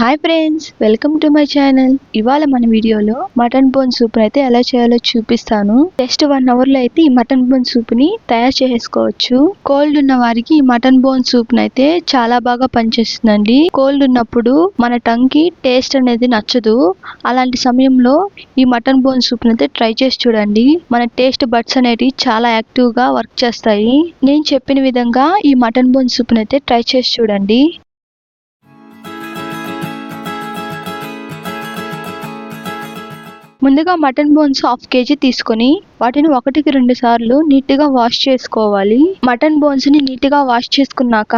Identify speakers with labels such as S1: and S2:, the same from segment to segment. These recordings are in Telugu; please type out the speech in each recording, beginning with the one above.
S1: Hi friends welcome to my channel ఇవాళ మన వీడియోలో మటన్ బోన్ సూప్ అయితే ఎలా చేయాలో చూపిస్తాను. జస్ట్ వన్ అవర్లో అయితే ఈ మటన్ బోన్ సూప్ని తయారు చేసుకోవచ్చు. కోల్డ్ ఉన్న వారికి ఈ మటన్ బోన్ సూప్ అయితే చాలా బాగా పనిచేస్తుందండి. కోల్డ్ ఉన్నప్పుడు మన టంగ్కి టేస్ట్ అనేది నచ్చదు. అలాంటి సమయంలో ఈ మటన్ బోన్ సూప్ అయితే ట్రై చేసి చూడండి. మన టేస్ట్ బడ్స్ అనేవి చాలా యాక్టివ్గా వర్క్ చేస్తాయి. నేను చెప్పిన విధంగా ఈ మటన్ బోన్ సూప్ అయితే ట్రై చేసి చూడండి. ముందుగా మటన్ బోన్స్ హాఫ్ కేజీ తీసుకొని వాటిని ఒకటికి రెండు సార్లు నీట్గా వాష్ చేసుకోవాలి. మటన్ బోన్స్ని నీట్గా వాష్ చేసుకున్నాక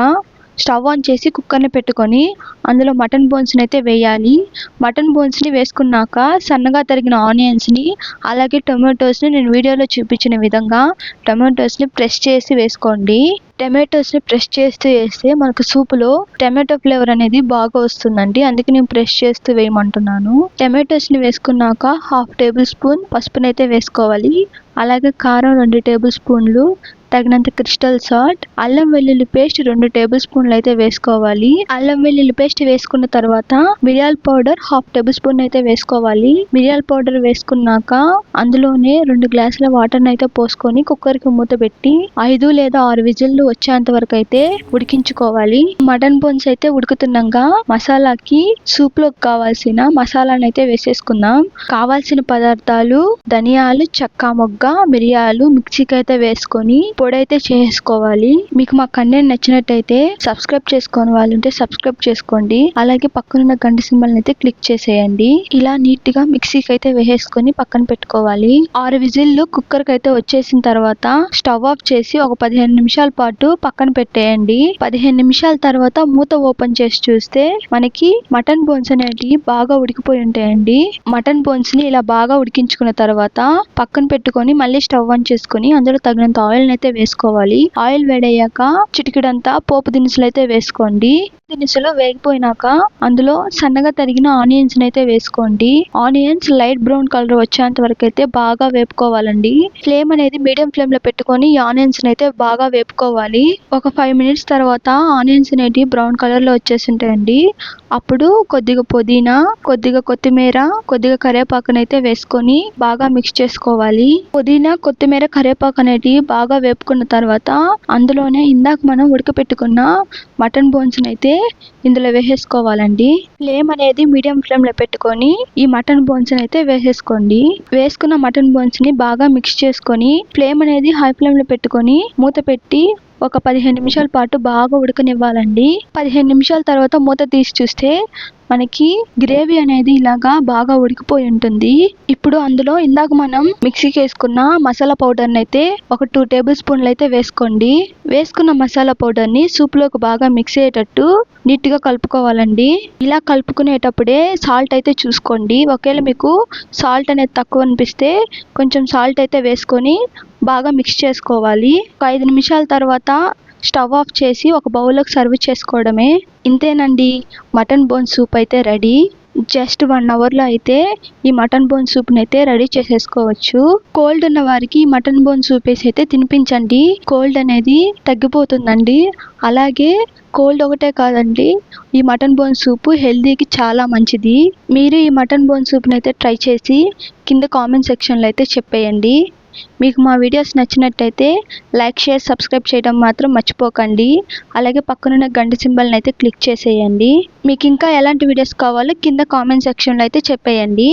S1: స్టవ్ ఆన్ చేసి కుక్కర్ని పెట్టుకొని అందులో మటన్ బోన్స్ని అయితే వేయాలి. మటన్ బోన్స్ని వేసుకున్నాక సన్నగా తరిగిన ఆనియన్స్ని అలాగే టొమాటోస్ని నేను వీడియోలో చూపించిన విధంగా టొమాటోస్ని ప్రెస్ చేసి వేసుకోండి. టమాటోస్ని ప్రెస్ చేస్తూ వేస్తే మనకు సూపులో టమాటో ఫ్లేవర్ అనేది బాగా వస్తుందండి. అందుకే నేను ప్రెస్ చేస్తూ వేయమంటున్నాను. టమాటోస్ని వేసుకున్నాక హాఫ్ టేబుల్ స్పూన్ పసుపునైతే వేసుకోవాలి. అలాగే కారం రెండు టేబుల్ స్పూన్లు తగినంత క్రిస్టల్ సాల్ట్ అల్లం వెల్లుల్లి పేస్ట్ రెండు టేబుల్ స్పూన్లు అయితే వేసుకోవాలి. అల్లం వెల్లుల్లి పేస్ట్ వేసుకున్న తర్వాత మిరియాల పౌడర్ హాఫ్ టేబుల్ స్పూన్ అయితే వేసుకోవాలి. మిరియాల పౌడర్ వేసుకున్నాక అందులోనే రెండు గ్లాసుల వాటర్ అయితే పోసుకొని కుక్కర్కి మూత పెట్టి ఐదు లేదా ఆరు విజిల్లు వచ్చేంత వరకు అయితే ఉడికించుకోవాలి. మటన్ బోన్స్ అయితే ఉడుకుతుండగా మసాలాకి సూప్లోకి కావాల్సిన మసాలాను అయితే వేసేసుకుందాం. కావాల్సిన పదార్థాలు ధనియాలు చెక్క మొగ్గ మిరియాలు మిక్సీకి అయితే వేసుకొని పొడి అయితే చేసుకోవాలి. మీకు మా కంటెంట్ నచ్చినట్టయితే సబ్స్క్రైబ్ చేసుకోని వాళ్ళు ఉంటే సబ్స్క్రైబ్ చేసుకోండి. అలాగే పక్కనున్న గంట సింబల్ అయితే క్లిక్ చేసేయండి. ఇలా నీట్గా మిక్సీకి అయితే వేసేసుకొని పక్కన పెట్టుకోవాలి. ఆరు విజిల్లు కుక్కర్ అయితే వచ్చేసిన తర్వాత స్టవ్ ఆఫ్ చేసి ఒక పదిహేను నిమిషాల పాటు పక్కన పెట్టేయండి. పదిహేను నిమిషాల తర్వాత మూత ఓపెన్ చేసి చూస్తే మనకి మటన్ బోన్స్ అనేటివి బాగా ఉడికిపోయి ఉంటాయండి. మటన్ బోన్స్ని ఇలా బాగా ఉడికించుకున్న తర్వాత పక్కన పెట్టుకొని మళ్ళీ స్టవ్ ఆన్ చేసుకొని అందులో తగినంత ఆయిల్ అయితే వేసుకోవాలి. ఆయిల్ వేడయ్యాక చిటికిడంతా పోపు దినుసులు అయితే వేసుకోండి. దినుసులు వేగిపోయినాక అందులో సన్నగా తరిగిన ఆనియన్స్ అయితే వేసుకోండి. ఆనియన్స్ లైట్ బ్రౌన్ కలర్ వచ్చేంత వరకు అయితే బాగా వేపుకోవాలండి. ఫ్లేమ్ అనేది మీడియం ఫ్లేమ్లో పెట్టుకొని ఆనియన్స్ అయితే బాగా వేపుకోవాలి. ఒక ఫైవ్ మినిట్స్ తర్వాత ఆనియన్స్ అనేటివి బ్రౌన్ కలర్లో వచ్చేసి ఉంటాయండి. అప్పుడు కొద్దిగా పుదీనా కొద్దిగా కొత్తిమీర కొద్దిగా కరివేపాకునైతే వేసుకొని బాగా మిక్స్ చేసుకోవాలి. పుదీనా కొత్తిమీర కరివేపాకు అనేది బాగా వేపుకున్న తర్వాత అందులోనే ఇందాక మనం ఉడకపెట్టుకున్న మటన్ బోన్స్ అయితే ఇందులో వేసేసుకోవాలండి. ఫ్లేమ్ అనేది మీడియం ఫ్లేమ్లో పెట్టుకొని ఈ మటన్ బోన్స్ అయితే వేసేసుకోండి. వేసుకున్న మటన్ బోన్స్ని బాగా మిక్స్ చేసుకొని ఫ్లేమ్ అనేది హై ఫ్లేమ్లో పెట్టుకొని మూత పెట్టి ఒక పదిహేను నిమిషాల పాటు బాగా ఉడకనివ్వాలండి. పదిహేను నిమిషాల తర్వాత మూత తీసి చూస్తే మనకి గ్రేవీ అనేది ఇలాగా బాగా ఉడికిపోయి ఉంటుంది. ఇప్పుడు అందులో ఇందాక మనం మిక్సీకి వేసుకున్న మసాలా పౌడర్ని అయితే ఒక టూ టేబుల్ స్పూన్లు అయితే వేసుకోండి. వేసుకున్న మసాలా పౌడర్ని సూప్లోకి బాగా మిక్స్ అయ్యేటట్టు నీట్గా కలుపుకోవాలండి. ఇలా కలుపుకునేటప్పుడే సాల్ట్ అయితే చూసుకోండి. ఒకవేళ మీకు సాల్ట్ అనేది తక్కువ అనిపిస్తే కొంచెం సాల్ట్ అయితే వేసుకొని బాగా మిక్స్ చేసుకోవాలి. ఒక ఐదు నిమిషాల తర్వాత స్టవ్ ఆఫ్ చేసి ఒక బౌల్లోకి సర్వ్ చేసుకోవడమే. ఇంతేనండి. మటన్ బోన్ సూప్ అయితే రెడీ. జస్ట్ వన్ అవర్లో అయితే ఈ మటన్ బోన్ సూప్ని అయితే రెడీ చేసేసుకోవచ్చు. కోల్డ్ ఉన్న వారికి మటన్ బోన్ సూప్ వేసి అయితే తినిపించండి. కోల్డ్ అనేది తగ్గిపోతుందండి. అలాగే కోల్డ్ ఒకటే కాదండి ఈ మటన్ బోన్ సూప్ హెల్తీకి చాలా మంచిది. మీరు ఈ మటన్ బోన్ సూప్ని అయితే ట్రై చేసి కింద కామెంట్ సెక్షన్లో అయితే చెప్పేయండి. మీకు మా వీడియోస్ నచ్చినట్టయితే లైక్ షేర్ సబ్స్క్రైబ్ చేయడం మాత్రం మర్చిపోకండి. అలాగే పక్కనున్న గంట సింబల్ని అయితే క్లిక్ చేసేయండి. మీకు ఇంకా ఎలాంటి వీడియోస్ కావాలో కింద కామెంట్ సెక్షన్లో అయితే చెప్పేయండి.